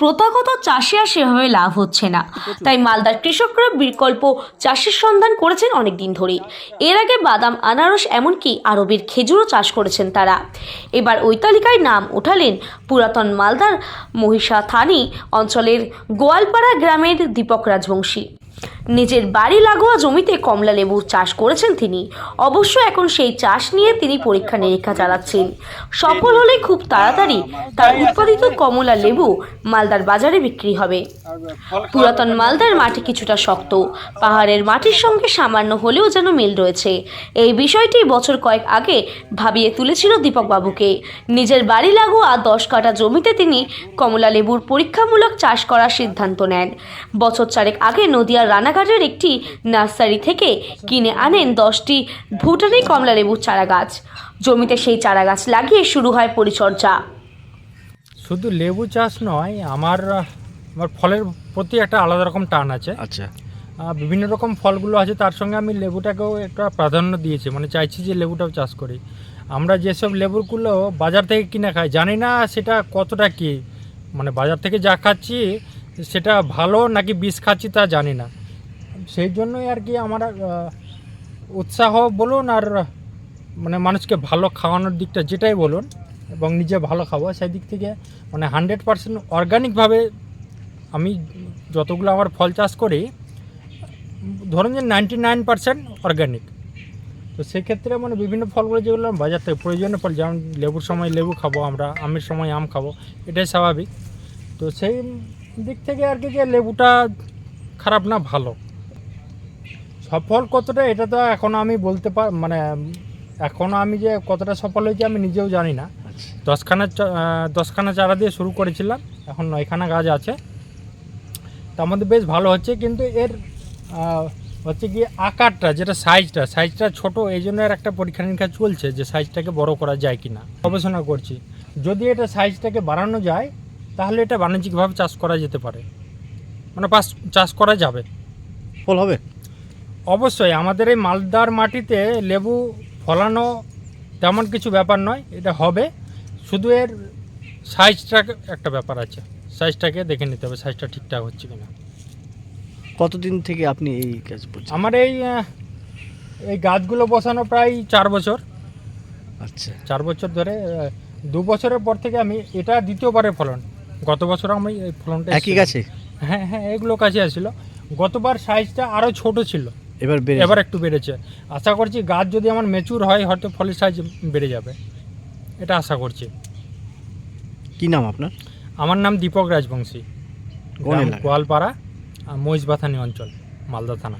প্রথাগত চাষে আর সেভাবে লাভ হচ্ছে না। তাই মালদার কৃষকরা বিকল্প চাষের সন্ধান করেছেন অনেক দিন ধরেই। এর আগে বাদাম আনারস এমনকি আরবের খেজুরও চাষ করেছেন তারা। এবার ওই তালিকায় নাম ওঠালেন পুরাতন মালদার মহিষা থানি অঞ্চলের গোয়ালপাড়া গ্রামের দীপক রাজবংশী। নিজের বাড়ি লাগোয়া জমিতে কমলা লেবুর চাষ করেছেন তিনি। অবশ্য এখন সেই চাষ নিয়ে তিনি পরীক্ষা নিরীক্ষা চালাচ্ছেন। সফল হলে খুব তাড়াতাড়ি তার উৎপাদিত কমলা লেবু মালদার বাজারে বিক্রি হবে। পুরাতন মালদার মাটি কিছুটা শক্ত। পাহাড়ের মাটির সঙ্গে সামান্য হলেও যেন মিল রয়েছে। এই বিষয়টি বছর কয়েক আগে ভাবিয়ে তুলেছিল দীপক বাবুকে নিজের বাড়ি লাগোয়া দশ কাঠা জমিতে তিনি কমলা লেবুর পরীক্ষামূলক চাষ করার সিদ্ধান্ত নেন। বছর চারেক আগে নদিয়ার রানাঘাটের একটি নার্সারি থেকে কিনে আনেন দশটি ভুটানি কমলা লেবুর চারা গাছ জমিতে সেই চারা গাছ লাগিয়ে শুরু হয় পরিচর্যা। শুধু লেবু চাষ নয় আমার আমার ফলের প্রতি একটা আলাদা রকম টান আছে। আচ্ছা। বিভিন্ন রকম ফলগুলো আছে তার সঙ্গে আমি লেবুটাকেও একটা প্রাধান্য দিয়েছি মানে চাইছি যে লেবুটাও চাষ করি। আমরা যেসব লেবুগুলো বাজার থেকে কিনে খাই জানি না সেটা কতটা কি মানে বাজার থেকে যা খাচ্ছি সেটা ভালো নাকি বিষ খাচ্ছি তা জানি না। সেই জন্যই আর কি আমার উৎসাহ বলুন আর মানে মানুষকে ভালো খাওয়ানোর দিকটা যেটাই বলুন এবং নিজে ভালো খাব, সেই দিক থেকে মানে হান্ড্রেড পার্সেন্ট অর্গানিকভাবে আমি যতগুলো আমার ফল চাষ করি, ধরুন যে নাইনটি নাইন পার্সেন্ট অর্গানিক। তো সেক্ষেত্রে মানে বিভিন্ন ফলগুলো যেগুলো বাজার থেকে প্রয়োজনীয় ফল, যেমন লেবুর সময় লেবু খাব আমরা, আমের সময় আম খাব, এটাই স্বাভাবিক। তো সেই দিক থেকে আর কি যে লেবুটা খারাপ না, ভালো। সফল কতটা এটা তো এখনও আমি বলতে পার মানে এখনও আমি যে কতটা সফল হয়েছি আমি নিজেও জানি না। আচ্ছা। দশখানা দশখানা চারা দিয়ে শুরু করেছিলাম এখন নয়খানা গাছ আছে। তার মধ্যে বেশ ভালো হচ্ছে কিন্তু এর হচ্ছে কি আকারটা যেটা সাইজটা সাইজটা ছোট এই জন্য এর একটা পরীক্ষা নিরীক্ষা চলছে যে সাইজটাকে বড় করা যায় কি না গবেষণা করছি। যদি এটা সাইজটাকে বাড়ানো যায় তাহলে এটা বাণিজ্যিকভাবে চাষ করা যেতে পারে। মানে চাষ করা যাবে। ফল হবে? অবশ্যই আমাদের এই মালদার মাটিতে লেবু ফলানো তেমন কিছু ব্যাপার নয় এটা হবে। শুধু এর সাইজটা একটা ব্যাপার আছে। সাইজটাকে দেখে নিতে হবে সাইজটা ঠিকঠাক হচ্ছে কিনা। কতদিন থেকে আপনি এই কাজ করছেন? আমার এই এই গাছগুলো বসানো প্রায় চার বছর। আচ্ছা। চার বছর ধরে দু বছরের পর থেকে আমি এটা দ্বিতীয়বারের ফলন। গত বছর আমি এই ফলনটা একই। গাছে? হ্যাঁ হ্যাঁ এগুলো কাছে আসছিল। গতবার সাইজটা আরও ছোট ছিল। এবার বেড়ে এবার একটু বেড়েছে। আশা করছি গাছ যদি আমার মেচুর হয় হয়তো ফলের সাইজ বেড়ে যাবে। এটা আশা করছি। কি নাম আপনার? আমার নাম দীপক রাজবংশী? গোয়ালপাড়া মহিষবাথানি অঞ্চল মালদা থানা।